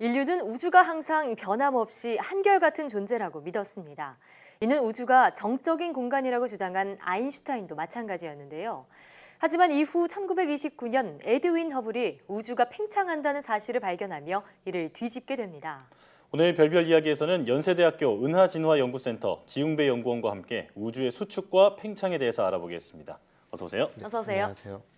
인류는 우주가 항상 변함없이 한결같은 존재라고 믿었습니다. 이는 우주가 정적인 공간이라고 주장한 아인슈타인도 마찬가지였는데요. 하지만 이후 1929년 에드윈 허블이 우주가 팽창한다는 사실을 발견하며 이를 뒤집게 됩니다. 오늘 별별 이야기에서는 연세대학교 은하진화연구센터 지웅배 연구원과 함께 우주의 수축과 팽창에 대해서 알아보겠습니다. 어서 오세요. 어서 오세요. 안녕하세요.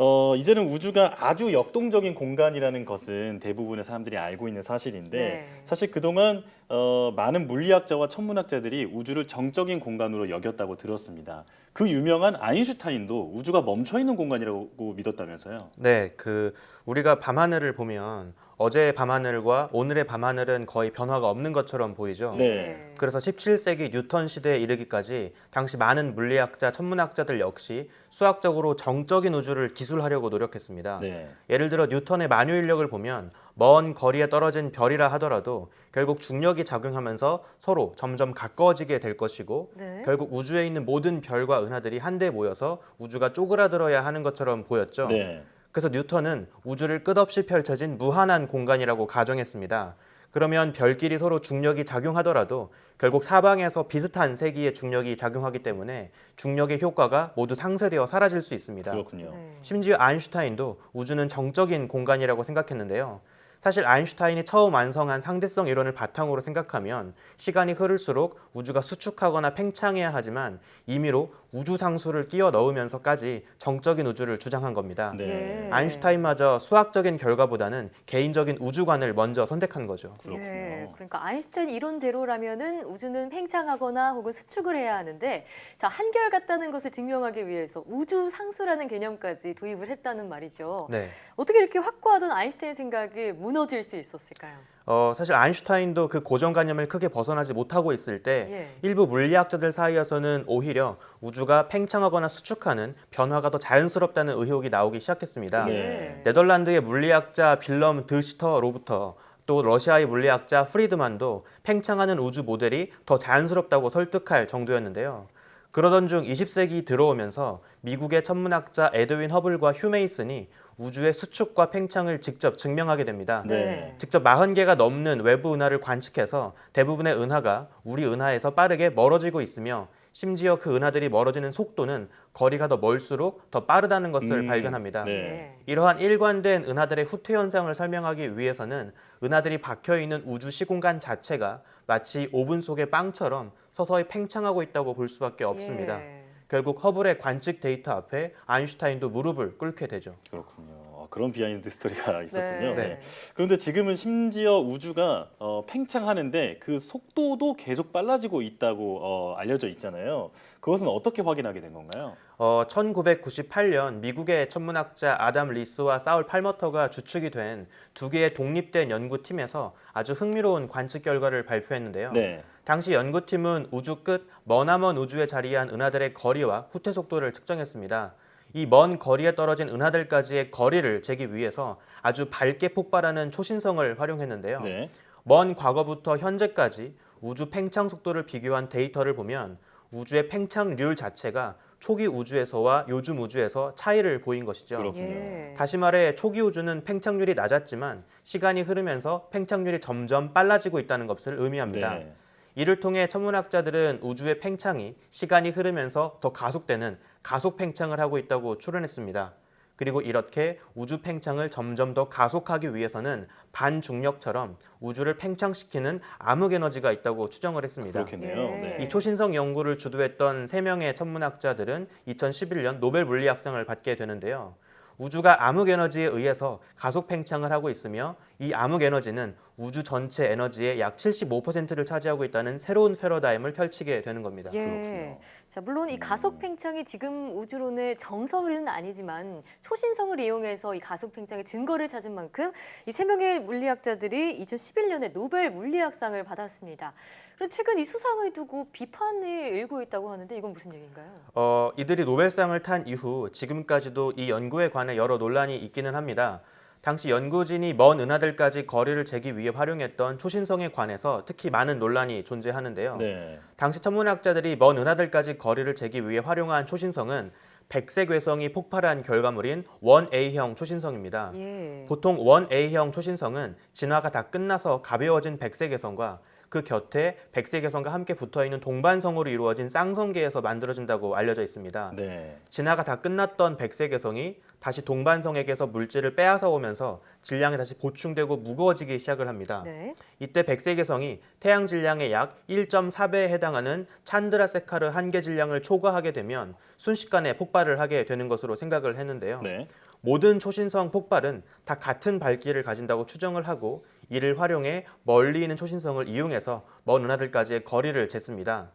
어, 이제는 우주가 아주 역동적인 공간이라는 것은 대부분의 사람들이 알고 있는 사실인데 네. 사실 그동안 어, 많은 물리학자와 천문학자들이 우주를 정적인 공간으로 여겼다고 들었습니다. 그 유명한 아인슈타인도 우주가 멈춰 있는 공간이라고 믿었다면서요. 네, 그 우리가 밤하늘을 보면 어제의 밤하늘과 오늘의 밤하늘은 거의 변화가 없는 것처럼 보이죠. 네. 그래서 17세기 뉴턴 시대에 이르기까지 당시 많은 물리학자, 천문학자들 역시 수학적으로 정적인 우주를 기술하려고 노력했습니다. 네. 예를 들어 뉴턴의 만유 인력을 보면 먼 거리에 떨어진 별이라 하더라도 결국 중력이 작용하면서 서로 점점 가까워지게 될 것이고 네. 결국 우주에 있는 모든 별과 은하들이 한데 모여서 우주가 쪼그라들어야 하는 것처럼 보였죠. 네. 그래서 뉴턴은 우주를 끝없이 펼쳐진 무한한 공간이라고 가정했습니다. 그러면 별끼리 서로 중력이 작용하더라도 결국 사방에서 비슷한 세기의 중력이 작용하기 때문에 중력의 효과가 모두 상쇄되어 사라질 수 있습니다. 그렇군요. 네. 심지어 아인슈타인도 우주는 정적인 공간이라고 생각했는데요. 사실 아인슈타인이 처음 완성한 상대성 이론을 바탕으로 생각하면 시간이 흐를수록 우주가 수축하거나 팽창해야 하지만 임의로 우주 상수를 끼워 넣으면서까지 정적인 우주를 주장한 겁니다. 네. 예. 아인슈타인마저 수학적인 결과보다는 개인적인 우주관을 먼저 선택한 거죠. 그렇군요. 예, 그러니까 아인슈타인 이론대로라면은 우주는 팽창하거나 혹은 수축을 해야 하는데 자 한결 같다는 것을 증명하기 위해서 우주 상수라는 개념까지 도입을 했다는 말이죠. 네. 어떻게 이렇게 확고하던 아인슈타인 생각이 무너질 수 있었을까요? 어, 사실 아인슈타인도 그 고정관념을 크게 벗어나지 못하고 있을 때 예. 일부 물리학자들 사이에서는 오히려 우주가 팽창하거나 수축하는 변화가 더 자연스럽다는 의혹이 나오기 시작했습니다. 네. 네덜란드의 물리학자 빌럼 드시터로부터 또 러시아의 물리학자 프리드만도 팽창하는 우주 모델이 더 자연스럽다고 설득할 정도였는데요. 그러던 중 20세기 들어오면서 미국의 천문학자 에드윈 허블과 휴 메이슨이 우주의 수축과 팽창을 직접 증명하게 됩니다. 네. 직접 40개가 넘는 외부 은하를 관측해서 대부분의 은하가 우리 은하에서 빠르게 멀어지고 있으며 심지어 그 은하들이 멀어지는 속도는 거리가 더 멀수록 더 빠르다는 것을 음, 발견합니다. 네. 이러한 일관된 은하들의 후퇴 현상을 설명하기 위해서는 은하들이 박혀 있는 우주 시공간 자체가 마치 오븐 속의 빵처럼 서서히 팽창하고 있다고 볼 수밖에 없습니다. 예. 결국 허블의 관측 데이터 앞에 아인슈타인도 무릎을 꿇게 되죠. 그렇군요. 아, 그런 비하인드 스토리가 있었군요. 네. 네. 그런데 지금은 심지어 우주가 어, 팽창하는데 그 속도도 계속 빨라지고 있다고 어, 알려져 있잖아요. 그것은 어떻게 확인하게 된 건가요? 어, 1998년 미국의 천문학자 아담 리스와 사울 팔머터가 주축이 된 두 개의 독립된 연구팀에서 아주 흥미로운 관측 결과를 발표했는데요. 네. 당시 연구팀은 우주 끝 머나먼 우주에 자리한 은하들의 거리와 후퇴 속도를 측정했습니다. 이 먼 거리에 떨어진 은하들까지의 거리를 재기 위해서 아주 밝게 폭발하는 초신성을 활용했는데요. 네. 먼 과거부터 현재까지 우주 팽창 속도를 비교한 데이터를 보면 우주의 팽창률 자체가 초기 우주에서와 요즘 우주에서 차이를 보인 것이죠. 그렇군요. 예. 다시 말해 초기 우주는 팽창률이 낮았지만 시간이 흐르면서 팽창률이 점점 빨라지고 있다는 것을 의미합니다. 네. 이를 통해 천문학자들은 우주의 팽창이 시간이 흐르면서 더 가속되는 가속 팽창을 하고 있다고 추론했습니다. 그리고 이렇게 우주 팽창을 점점 더 가속하기 위해서는 반중력처럼 우주를 팽창시키는 암흑 에너지가 있다고 추정을 했습니다. 그렇겠네요. 예. 네. 이 초신성 연구를 주도했던 세명의 천문학자들은 2011년 노벨 물리학상을 받게 되는데요. 우주가 암흑 에너지에 의해서 가속 팽창을 하고 있으며 이 암흑 에너지는 우주 전체 에너지의 약 75%를 차지하고 있다는 새로운 패러다임을 펼치게 되는 겁니다. 예. 그렇군요. 자, 물론 이 가속 팽창이 지금 우주론의 정설은 아니지만 초신성을 이용해서 이 가속 팽창의 증거를 찾은 만큼 이 세 명의 물리학자들이 2011년에 노벨 물리학상을 받았습니다. 그럼 최근 이 수상을 두고 비판을 일고 있다고 하는데 이건 무슨 얘기인가요? 어, 이들이 노벨상을 탄 이후 지금까지도 이 연구에 관해 여러 논란이 있기는 합니다. 당시 연구진이 먼 은하들까지 거리를 재기 위해 활용했던 초신성에 관해서 특히 많은 논란이 존재하는데요. 네. 당시 천문학자들이 먼 은하들까지 거리를 재기 위해 활용한 초신성은 백색 외성이 폭발한 결과물인 1A형 초신성입니다. 예. 보통 1A형 초신성은 진화가 다 끝나서 가벼워진 백색 외성과 그 곁에 백색 외성과 함께 붙어 있는 동반성으로 이루어진 쌍성계에서 만들어진다고 알려져 있습니다. 네. 진화가 다 끝났던 백색 외성이 다시 동반성에게서 물질을 빼앗아 오면서 질량이 다시 보충되고 무거워지기 시작을 합니다. 네. 이때 백색 외성이 태양 질량의 약 1.4배에 해당하는 찬드라세카르 한계 질량을 초과하게 되면 순식간에 폭발을 하게 되는 것으로 생각을 했는데요. 네. 모든 초신성 폭발은 다 같은 밝기를 가진다고 추정을 하고 이를 활용해 멀리 있는 초신성을 이용해서 먼 은하들까지의 거리를 쟀습니다.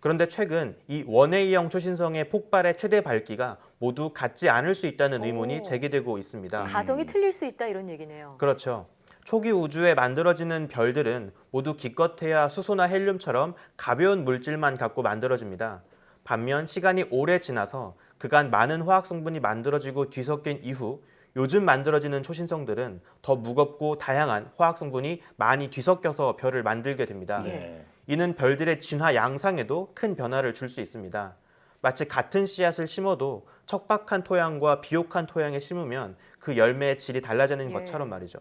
그런데 최근 이 원A형 초신성의 폭발의 최대 밝기가 모두 같지 않을 수 있다는 의문이 오. 제기되고 있습니다. 가정이 틀릴 수 있다 이런 얘기네요. 그렇죠. 초기 우주에 만들어지는 별들은 모두 기껏해야 수소나 헬륨처럼 가벼운 물질만 갖고 만들어집니다. 반면 시간이 오래 지나서 그간 많은 화학 성분이 만들어지고 뒤섞인 이후 요즘 만들어지는 초신성들은 더 무겁고 다양한 화학 성분이 많이 뒤섞여서 별을 만들게 됩니다. 네. 이는 별들의 진화 양상에도 큰 변화를 줄 수 있습니다. 마치 같은 씨앗을 심어도 척박한 토양과 비옥한 토양에 심으면 그 열매의 질이 달라지는 예. 것처럼 말이죠.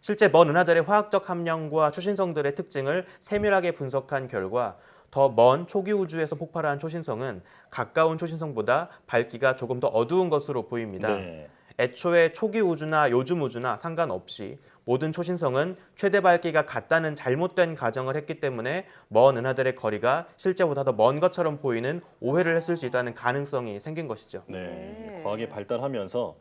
실제 먼 은하들의 화학적 함량과 초신성들의 특징을 세밀하게 분석한 결과 더 먼 초기 우주에서 폭발한 초신성은 가까운 초신성보다 밝기가 조금 더 어두운 것으로 보입니다. 네. 애초에 초기 우주나 요즘 우주나 상관없이 모든 초신성은 최대 밝기가 같다는 잘못된 가정을 했기 때문에 먼 은하들의 거리가 실제보다 더 먼 것처럼 보이는 오해를 했을 수 있다는 가능성이 생긴 것이죠. 네. 네. 과학이 발달하면서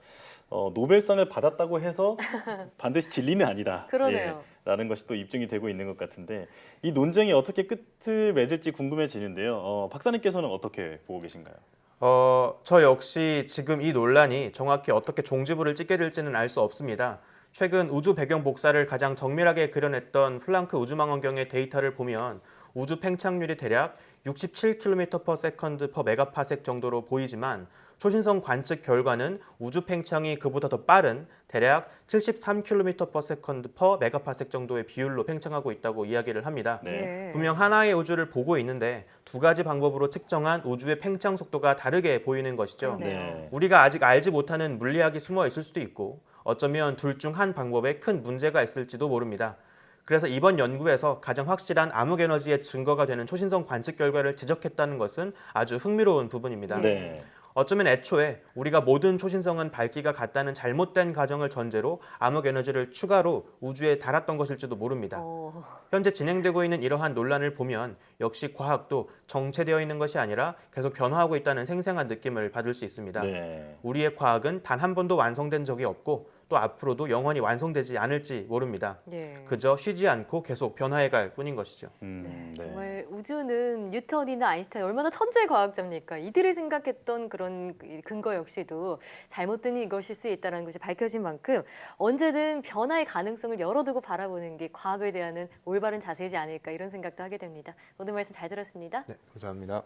어, 노벨상을 받았다고 해서 반드시 진리는 아니다. 그러네요. 예, 라는 것이 또 입증이 되고 있는 것 같은데 이 논쟁이 어떻게 끝을 맺을지 궁금해지는데요. 어, 박사님께서는 어떻게 보고 계신가요? 어, 저 역시 지금 이 논란이 정확히 어떻게 종지부를 찍게 될지는 알 수 없습니다. 최근 우주 배경 복사를 가장 정밀하게 그려냈던 플랑크 우주망원경의 데이터를 보면 우주 팽창률이 대략 67km/s per 메가파섹 정도로 보이지만 초신성 관측 결과는 우주 팽창이 그보다 더 빠른 대략 73km/s per 메가파섹 정도의 비율로 팽창하고 있다고 이야기를 합니다. 네. 분명 하나의 우주를 보고 있는데 두 가지 방법으로 측정한 우주의 팽창 속도가 다르게 보이는 것이죠. 그러네요. 네. 우리가 아직 알지 못하는 물리학이 숨어 있을 수도 있고 어쩌면 둘 중 한 방법에 큰 문제가 있을지도 모릅니다. 그래서 이번 연구에서 가장 확실한 암흑 에너지의 증거가 되는 초신성 관측 결과를 지적했다는 것은 아주 흥미로운 부분입니다. 네. 어쩌면 애초에 우리가 모든 초신성은 밝기가 같다는 잘못된 가정을 전제로 암흑 에너지를 추가로 우주에 달았던 것일지도 모릅니다. 어, 현재 진행되고 있는 이러한 논란을 보면 역시 과학도 정체되어 있는 것이 아니라 계속 변화하고 있다는 생생한 느낌을 받을 수 있습니다. 네. 우리의 과학은 단 한 번도 완성된 적이 없고 또 앞으로도 영원히 완성되지 않을지 모릅니다. 예. 그저 쉬지 않고 계속 변화해갈 뿐인 것이죠. 음, 네. 정말 우주는 뉴턴이나 아인슈타인 얼마나 천재 과학자입니까? 이들이 생각했던 그런 근거 역시도 잘못된 이것일 수 있다는 것이 밝혀진 만큼 언제든 변화의 가능성을 열어두고 바라보는 게 과학에 대한 올바른 자세이지 않을까 이런 생각도 하게 됩니다. 오늘 말씀 잘 들었습니다. 네, 감사합니다.